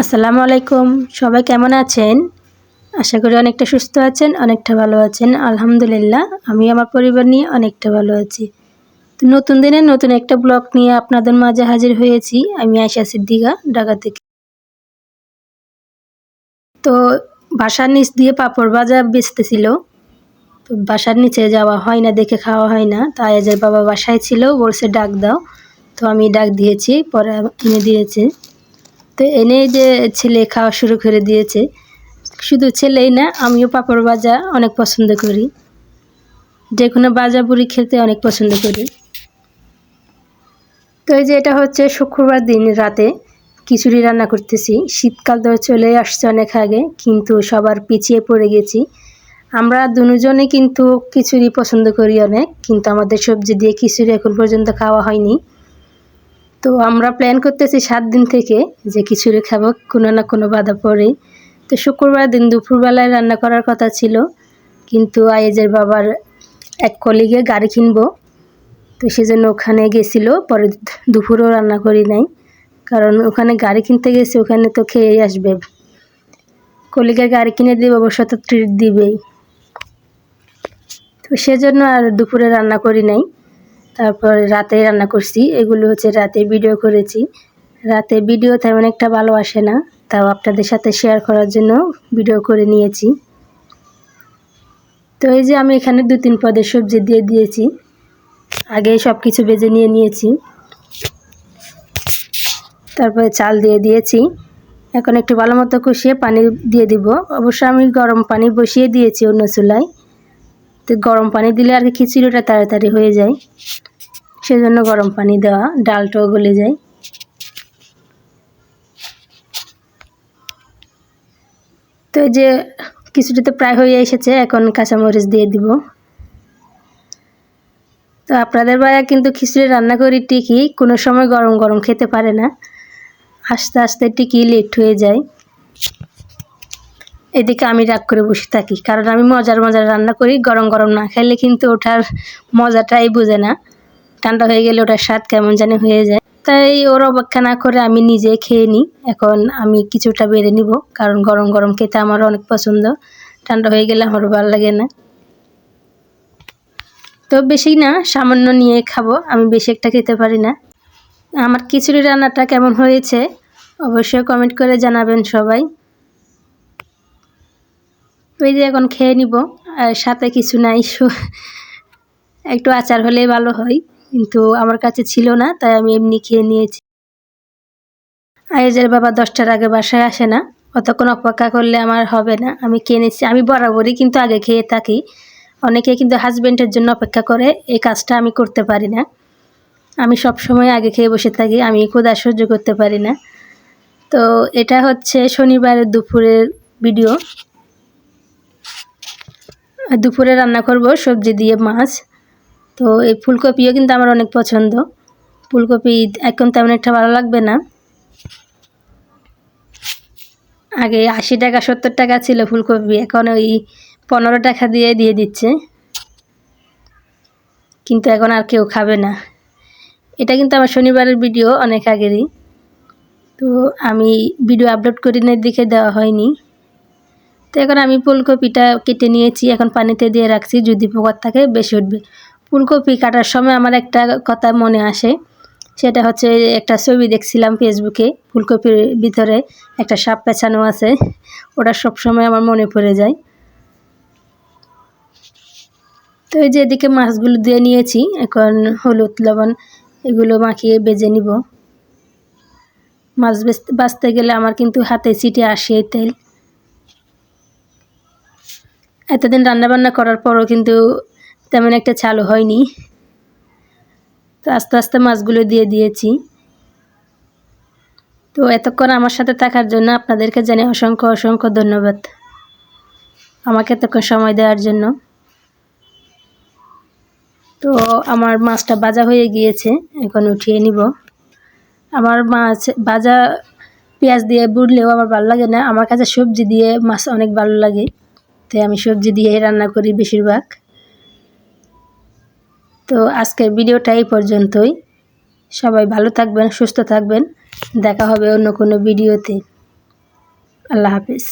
আসসালামু আলাইকুম। সবাই কেমন আছেন? আশা করি অনেকটা সুস্থ আছেন, অনেকটা ভালো আছেন। আলহামদুলিল্লাহ আমি আমার পরিবার নিয়ে অনেকটা ভালো আছি। তো নতুন দিনে নতুন একটা ব্লগ নিয়ে আপনাদের মাঝে হাজির হয়েছি। আমি আয়সা সিদ্দিকা, ঢাকা থেকে। তো বাসার নিচ দিয়ে পাপড় ভাজা বেচতেছিল। তো বাসার নিচে যাওয়া হয় না, দেখে খাওয়া হয় না। তাই যে বাবা বাসায় ছিল, বলছে, ডাক দাও। তো আমি ডাক দিয়েছি, পরে এনে দিয়েছে। তো এনে যে ছেলে খাওয়া শুরু করে দিয়েছে, শুধু ছেলেই না, আমিও পাঁপড় ভাজা অনেক পছন্দ করি। যে কোনো ভাজা বুড়ি খেতে অনেক পছন্দ করি। তো এই যে এটা হচ্ছে শুক্রবার দিন রাতে খিচুড়ি রান্না করতেছি। শীতকাল তো চলে আসছে অনেক আগে, কিন্তু সবার পিছিয়ে পড়ে গেছি। আমরা দুজনে কিন্তু খিচুড়ি পছন্দ করি অনেক, কিন্তু আমাদের সবজি দিয়ে খিচুড়ি এখন পর্যন্ত খাওয়া হয়নি। তো আমরা প্ল্যান করতেছি সাত দিন থেকে যে খিচুড়ি খাব, কোনো না কোনো বাধা পড়েই। তো শুক্রবার দিন দুপুরবেলায় রান্না করার কথা ছিল, কিন্তু আয়েজের বাবার এক কলিগে গাড়ি কিনবো। তো সেজন্য ওখানে গেছিল, পরে দুপুরও রান্না করি নাই, কারণ ওখানে গাড়ি কিনতে গেছি, ওখানে তো খেয়েই আসবে। কলিগের গাড়ি কিনে দেবে, অবশ্য তো ট্রিট দিবেই। তো সেজন্য আর দুপুরে রান্না করি নাই। তারপর রাতে রান্না করছি। এগুলো হচ্ছে রাতে ভিডিও করেছি। রাতে ভিডিও তেমন একটা ভালো আসে না, তাও আপনাদের সাথে শেয়ার করার জন্য ভিডিও করে নিয়েছি। তো এই যে আমি এখানে দু তিন পদের সবজি দিয়ে দিয়েছি। আগে সব কিছু বেজে নিয়ে নিয়েছি। তারপরে চাল দিয়ে দিয়েছি। এখন একটু ভালো মতো কষিয়ে পানি দিয়ে দিব। অবশ্য আমি গরম পানি বসিয়ে দিয়েছি অন্য চুলায়। তো গরম পানি দিলে আর কি খিচুড়িটা তাড়াতাড়ি হয়ে যায়। সেজন্য গরম পানি দেওয়া, ডালটাও গলে যায়। তো যে কিছুটা তো প্রায় হয়ে এসেছে, এখন কাঁচামরিচ দিয়ে দিব। তো আপনাদের ভাইয়া কিন্তু খিচুড়ি রান্না করি টিকি কোনো সময় গরম গরম খেতে পারে না। আস্তে আস্তে টিকি লেট হয়ে যায়। এদিকে আমি রাগ করে বসে থাকি, কারণ আমি মজার মজার রান্না করি, গরম গরম না খেলে কিন্তু ওঠার মজাটাই বুঝে না। ঠান্ডা হয়ে গেলে ওটার স্বাদ কেমন জানি হয়ে যায়। তাই ওর অপেক্ষা না করে আমি নিজে খেয়ে নিই। এখন আমি কিছুটা বেড়ে নিব, কারণ গরম গরম খেতে আমার অনেক পছন্দ। ঠান্ডা হয়ে গেলে আমারও ভালো লাগে না। তো বেশি না, সামান্য নিয়ে খাব, আমি বেশি একটা খেতে পারি না। আমার খিচুড়ি রান্নাটা কেমন হয়েছে, অবশ্যই কমেন্ট করে জানাবেন সবাই। ওই যে এখন খেয়ে নিব, আর সাথে কিছু নাই একটু আচার হলে ভালো হয়, কিন্তু আমার কাছে ছিল না, তাই আমি এমনি খেয়ে নিয়েছি। আয়েজের বাবা দশটার আগে বাসায় আসে না, অতক্ষণ অপেক্ষা করলে আমার হবে না, আমি খেয়ে নিচ্ছি, আমি বরাবরই কিন্তু আগে খেয়ে থাকি, অনেকে কিন্তু হাজব্যান্ডের জন্য অপেক্ষা করে, এই কাজটা আমি করতে পারি না। আমি সব সময় আগে খেয়ে বসে থাকি, আমি ক্ষুদা সহ্য করতে পারি না। তো এটা হচ্ছে শনিবারের দুপুরের ভিডিও। দুপুরে রান্না করব সবজি দিয়ে মাছ। তো এই ফুলকপিও কিন্তু আমার অনেক পছন্দ। ফুলকপি এখন তেমন একটা ভালো লাগবে না। আগে আশি টাকা, সত্তর টাকা ছিল ফুলকপি, এখন ওই পনেরো টাকা দিয়ে দিয়ে দিচ্ছে। কিন্তু এখন আর কেউ খাবে না। এটা কিন্তু আমার শনিবারের ভিডিও অনেক আগেরই। তো আমি ভিডিও আপলোড করি না দিকে দেওয়া হয়নি। তো এখন আমি ফুলকপিটা কেটে নিয়েছি, এখন পানিতে দিয়ে রাখছি, যদি পোকার থাকে বেশি উঠবে। ফুলকপি কাটার সময় আমার একটা কথা মনে আসে, সেটা হচ্ছে একটা ছবি দেখছিলাম ফেসবুকে ফুলকপির ভিতরে একটা সাপ পেছানো আছে, ওটা সবসময় আমার মনে পড়ে যায়। তো এই যে এদিকে মাছগুলো দিয়ে নিয়েছি, এখন হলুদ, লবণ, এগুলো মাখিয়ে বেজে নিব। মাছ বেচতে, বাঁচতে গেলে আমার কিন্তু হাতে চিটে আসে তেল। এতদিন রান্নাবান্না করার পরও কিন্তু তেমন একটা চালু হয়নি। তো আস্তে আস্তে মাছগুলো দিয়ে দিয়েছি। তো এতক্ষণ আমার সাথে থাকার জন্য আপনাদেরকে জানি অসংখ্য অসংখ্য ধন্যবাদ। আমাকে এতক্ষণ সময় দেওয়ার জন্য। তো আমার মাছটা বাজা হয়ে গিয়েছে, এখন উঠিয়ে নিব। আমার মাছ বাজা পেঁয়াজ দিয়ে বুড়লেও আমার ভালো লাগে না। আমার কাছে সবজি দিয়ে মাছ অনেক ভালো লাগে। তাই আমি সবজি দিয়ে রান্না করি বেশিরভাগ। তো আজকের ভিডিওটা এই পর্যন্তই। সবাই ভালো থাকবেন, সুস্থ থাকবেন। দেখা হবে অন্য কোনো ভিডিওতে। আল্লাহ হাফিজ।